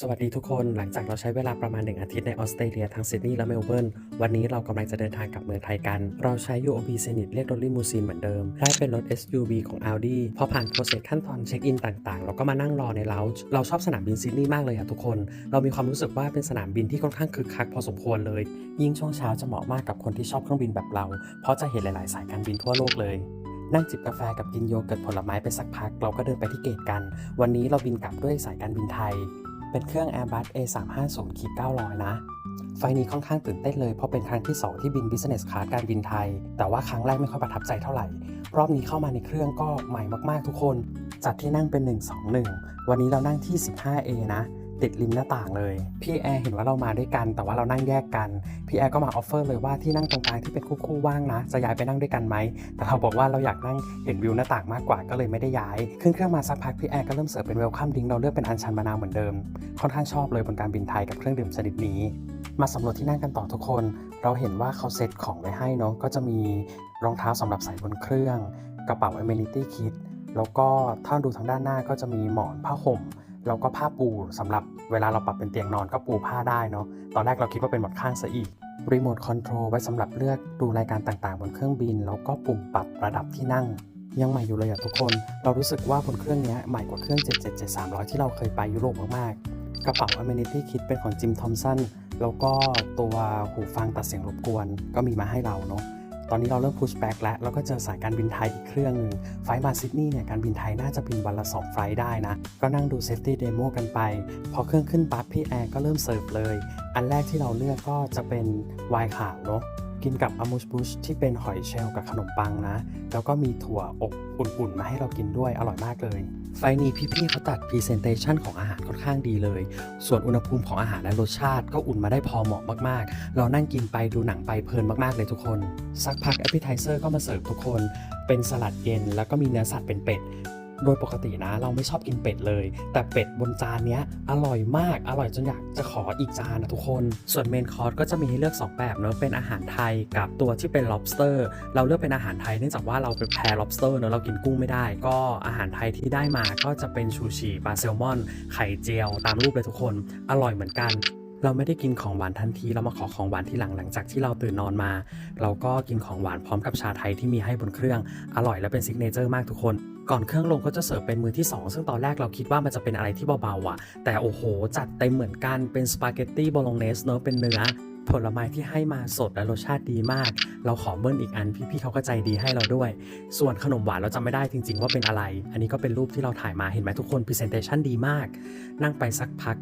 สวัสดีทุกคนหลังจากเราใช้เวลาประมาณ 1 อาทิตย์ในออสเตรเลียทั้งซิดนีย์และเมลเบิร์น วันนี้เรากำลังจะเดินทางกลับเมืองไทยกัน เราใช้ UOB Zenit เรียกรถลิมูซีนเหมือนเดิม ได้เป็นรถ SUV ของ Audi พอผ่านโปรเซสขั้นตอนเช็คอินต่างๆ เราก็มานั่งรอในเลาจ์เราชอบสนามบินซิดนีย์มากเลยอะทุกคน เรามีความรู้สึกว่าเป็นสนามบินที่ค่อนข้างคึกคักพอสมควรเลย ยิ่งช่วงเช้าจะเหมาะมากกับคนที่ชอบเครื่องบินแบบเรา เพราะจะเห็นหลาย ๆ สายการบินทั่วโลกเลยนั่งจิบกาแฟกับกินโยเกิร์ตผลไม้ไปสักพัก เราก็เดินไปที่เกตกัน วันนี้เราบินกลับด้วยสายการบินไทย เป็นเครื่อง Airbus A350-900 นะ ไฟนี้ค่อนข้างตื่นเต้นเลย เพราะเป็นครั้งที่ 2 ที่บิน Business Class การบินไทย แต่ว่าครั้งแรกไม่ค่อยประทับใจเท่าไหร่ รอบนี้เข้ามาในเครื่องก็ใหม่มากๆทุกคน จัดที่นั่งเป็น 121 วันนี้เรานั่งที่ 15A นะ ติดริมหน้าต่างเลย พี่แอร์เห็นว่าเรามาด้วยกัน แต่ว่าเรานั่งแยกกัน พี่แอร์ก็มาออฟเฟอร์เลยว่าที่นั่งตรงกลางที่เป็นคู่ๆว่างนะ จะย้ายไปนั่งด้วยกันไหม แต่เราบอกว่าเราอยากนั่งเห็นวิวหน้าต่างมากกว่าก็เลยไม่ได้ย้าย ขึ้นเครื่องมาสักพักพี่แอร์ก็เริ่มเสิร์ฟเป็นเวลคัมดิ้งเราเลือกเป็นอันชันมะนาวเหมือนเดิม ค่อนข้างชอบเลยบนการบินไทยกับเครื่องดื่มชนิดนี้ มาสำรวจที่นั่งกันต่อทุกคน เราเห็นว่าเขาเซตของไว้ให้เนาะ ก็จะมีรองเท้าสำหรับใส่บนเครื่อง กระเป๋า amenity kit แล้วก็ถ้าดูทางด้านหน้าก็จะมีหมอนผ้าห่ม แล้วก็ผ้าปูสำหรับเวลาเราปรับเป็นเตียงนอนก็ปูผ้าได้เนาะตอนแรกเราคิดว่าเป็นหมอนข้างซะอีกรีโมทคอนโทรลไว้สำหรับเลือกดูรายการต่างๆ บนเครื่องบิน แล้วก็ปุ่มปรับระดับที่นั่ง ยังใหม่อยู่เลยอะทุกคน เรารู้สึกว่าบนเครื่องนี้ใหม่กว่าเครื่อง 777-300 ที่เราเคยไปยุโรปมากๆ กระเป๋า amenity kit เป็นของจิมทอมสันแล้วก็ตัวหูฟังตัดเสียงรบกวนก็มีมาให้เราเนาะ ตอนนี้เราเริ่ม push back แล้ว แล้วก็เจอสายการบินไทยอีกเครื่องหนึ่งไฟมาซิดนีย์เนี่ยการบินไทยน่าจะบินวันละ 2 ไฟล์ได้นะ ก็นั่งดู safety demo กันไป พอเครื่องขึ้นปั๊บพี่แอร์ก็เริ่มเสิร์ฟเลย อันแรกที่เราเลือกก็จะเป็นวายขาวเนาะ กินกับอามูชบุชที่เป็นหอยเชลล์กับขนมปังนะ แล้วก็มีถั่วอบอุ่นๆ มาให้เรากินด้วยอร่อยมากเลย ไฟนี้พี่ๆเขาตัด Presentation ของอาหารค่อนข้างดีเลย ส่วนอุณหภูมิของอาหารและรสชาติก็อุ่นมาได้พอเหมาะมากๆ เรานั่งกินไปดูหนังไปเพลินมากๆเลยทุกคน สักพัก Appetizer ก็มาเสิร์ฟทุกคน เป็นสลัดเย็นแล้วก็มีเนื้อสัตว์เป็นเป็ด โดยปกตินะเราไม่ชอบกินเป็ดเลย แต่เป็ดบนจานเนี้ยอร่อยมากอร่อยจนอยากจะขออีกจานนะทุกคน ส่วนเมนคอร์สก็จะมีให้เลือก 2 แบบเนอะเป็นอาหารไทยกับตัวที่เป็น lobster เราเลือกเป็นอาหารไทยเนื่องจากว่าเราเป็นแพร lobster เนอะเรากินกุ้งไม่ได้ ก็อาหารไทยที่ได้มาก็จะเป็นชูชีปลาแซลมอน ไข่เจียวตามรูปเลยทุกคน อร่อยเหมือนกัน เราไม่ได้กินของหวานทันทีเรามาขอของหวานที่หลังหลังจากที่เราตื่นนอนมา เราก็กินของหวานพร้อมกับชาไทยที่มีให้บนเครื่องอร่อยและเป็นซิกเนเจอร์มากทุกคนก่อนเครื่องลงก็จะเสิร์ฟเป็นมือที่ 2 ซึ่งตอนแรกเราคิดว่ามันจะเป็นอะไรที่เบาๆอะ แต่โอ้โห จัดเต็มเหมือนกันเป็นสปาเกตตี้โบโลเนสเนอะเป็นเนื้อ ผลไม้ที่ให้มาสดและรสชาติดีมาก เราขอเบิ้ลอีกอันพี่ๆเขาก็ใจดีให้เราด้วย ส่วนขนมหวานเราจำไม่ได้จริง ๆ ว่าเป็นอะไร อันนี้ก็เป็นรูปที่เราถ่ายมาเห็นไหมทุกคนพรีเซนเตชันดีมาก นั่งไปสักพัก